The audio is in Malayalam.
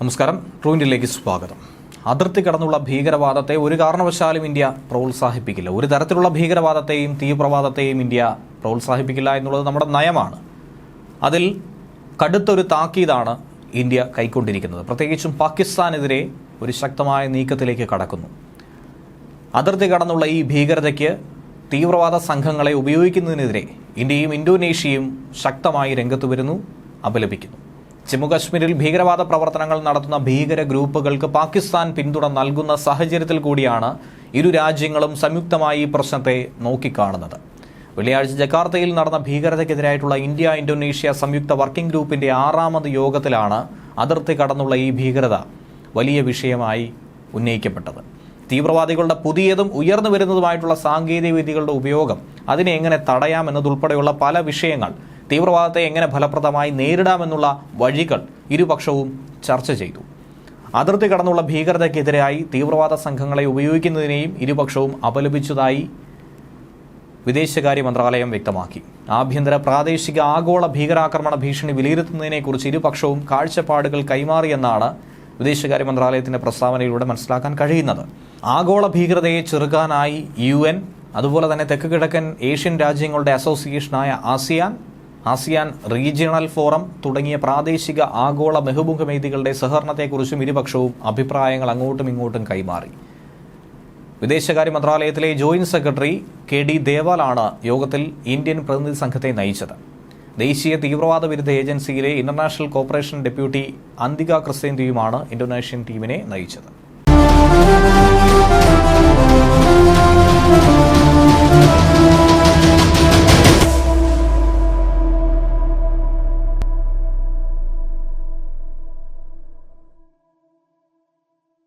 നമസ്കാരം. ട്രൂ ഇന്ത്യയിലേക്ക് സ്വാഗതം. അതിർത്തി കടന്നുള്ള ഭീകരവാദത്തെ ഒരു കാരണവശാലും ഇന്ത്യ പ്രോത്സാഹിപ്പിക്കില്ല. ഒരു തരത്തിലുള്ള ഭീകരവാദത്തെയും തീവ്രവാദത്തെയും ഇന്ത്യ പ്രോത്സാഹിപ്പിക്കില്ല എന്നുള്ളത് നമ്മുടെ നയമാണ്. അതിൽ കടുത്തൊരു താക്കീതാണ് ഇന്ത്യ കൈക്കൊണ്ടിരിക്കുന്നത്. പ്രത്യേകിച്ചും പാകിസ്ഥാനെതിരെ ഒരു ശക്തമായ നീക്കത്തിലേക്ക് കടക്കുന്നു. അതിർത്തി കടന്നുള്ള ഈ ഭീകരതയ്ക്ക് തീവ്രവാദ സംഘങ്ങളെ ഉപയോഗിക്കുന്നതിനെതിരെ ഇന്ത്യയും ഇന്തോനേഷ്യയും ശക്തമായി രംഗത്ത് വരുന്നു അപലപിക്കുന്നു. ജമ്മുകശ്മീരിൽ ഭീകരവാദ പ്രവർത്തനങ്ങൾ നടത്തുന്ന ഭീകര ഗ്രൂപ്പുകൾക്ക് പാകിസ്ഥാൻ പിന്തുണ നൽകുന്ന സാഹചര്യത്തിൽ കൂടിയാണ് ഇരു രാജ്യങ്ങളും സംയുക്തമായി ഈ പ്രശ്നത്തെ നോക്കിക്കാണുന്നത്. വെള്ളിയാഴ്ച ജക്കാർത്തയിൽ നടന്ന ഭീകരതയ്ക്കെതിരായിട്ടുള്ള ഇന്ത്യ ഇന്തോനേഷ്യ സംയുക്ത വർക്കിംഗ് ഗ്രൂപ്പിന്റെ ആറാമത് യോഗത്തിലാണ് അതിർത്തി കടന്നുള്ള ഈ ഭീകരത വലിയ വിഷയമായി ഉന്നയിക്കപ്പെട്ടത്. തീവ്രവാദികളുടെ പുതിയതും ഉയർന്നു വരുന്നതുമായിട്ടുള്ള സാങ്കേതിക വിദ്യകളുടെ ഉപയോഗം അതിനെ എങ്ങനെ തടയാം എന്നതുൾപ്പെടെയുള്ള പല വിഷയങ്ങൾ തീവ്രവാദത്തെ എങ്ങനെ ഫലപ്രദമായി നേരിടാമെന്നുള്ള വഴികൾ ഇരുപക്ഷവും ചർച്ച ചെയ്തു. അതിർത്തി കടന്നുള്ള ഭീകരതയ്ക്കെതിരായി തീവ്രവാദ സംഘങ്ങളെ ഉപയോഗിക്കുന്നതിനെയും ഇരുപക്ഷവും അപലപിച്ചതായി വിദേശകാര്യ മന്ത്രാലയം വ്യക്തമാക്കി. ആഭ്യന്തര പ്രാദേശിക ആഗോള ഭീകരാക്രമണ ഭീഷണി വിലയിരുത്തുന്നതിനെക്കുറിച്ച് ഇരുപക്ഷവും കാഴ്ചപ്പാടുകൾ കൈമാറിയെന്നാണ് വിദേശകാര്യ മന്ത്രാലയത്തിന്റെ പ്രസ്താവനയിലൂടെ മനസ്സിലാക്കാൻ കഴിയുന്നത്. ആഗോള ഭീകരതയെ ചെറുക്കാനായി യു അതുപോലെ തന്നെ തെക്ക് കിഴക്കൻ ഏഷ്യൻ രാജ്യങ്ങളുടെ അസോസിയേഷനായ ആസിയാൻ ആസിയാൻ റീജിയണൽ ഫോറം തുടങ്ങിയ പ്രാദേശിക ആഗോള ബഹുമുഖമേദികളുടെ സഹകരണത്തെക്കുറിച്ചും ഇരുപക്ഷവും അഭിപ്രായങ്ങൾ അങ്ങോട്ടും ഇങ്ങോട്ടും കൈമാറി. വിദേശകാര്യ മന്ത്രാലയത്തിലെ ജോയിന്റ് സെക്രട്ടറി കെ ഡി ദേവാലാണ് യോഗത്തിൽ ഇന്ത്യൻ പ്രതിനിധി സംഘത്തെ നയിച്ചത്. ദേശീയ തീവ്രവാദ വിരുദ്ധ ഏജൻസിയിലെ ഇന്റർനാഷണൽ കോർപ്പറേഷൻ ഡെപ്യൂട്ടി അന്തിക ക്രിസ്ത്യന്തിയുമാണ് ഇന്തോനേഷ്യൻ ടീമിനെ നയിച്ചത്.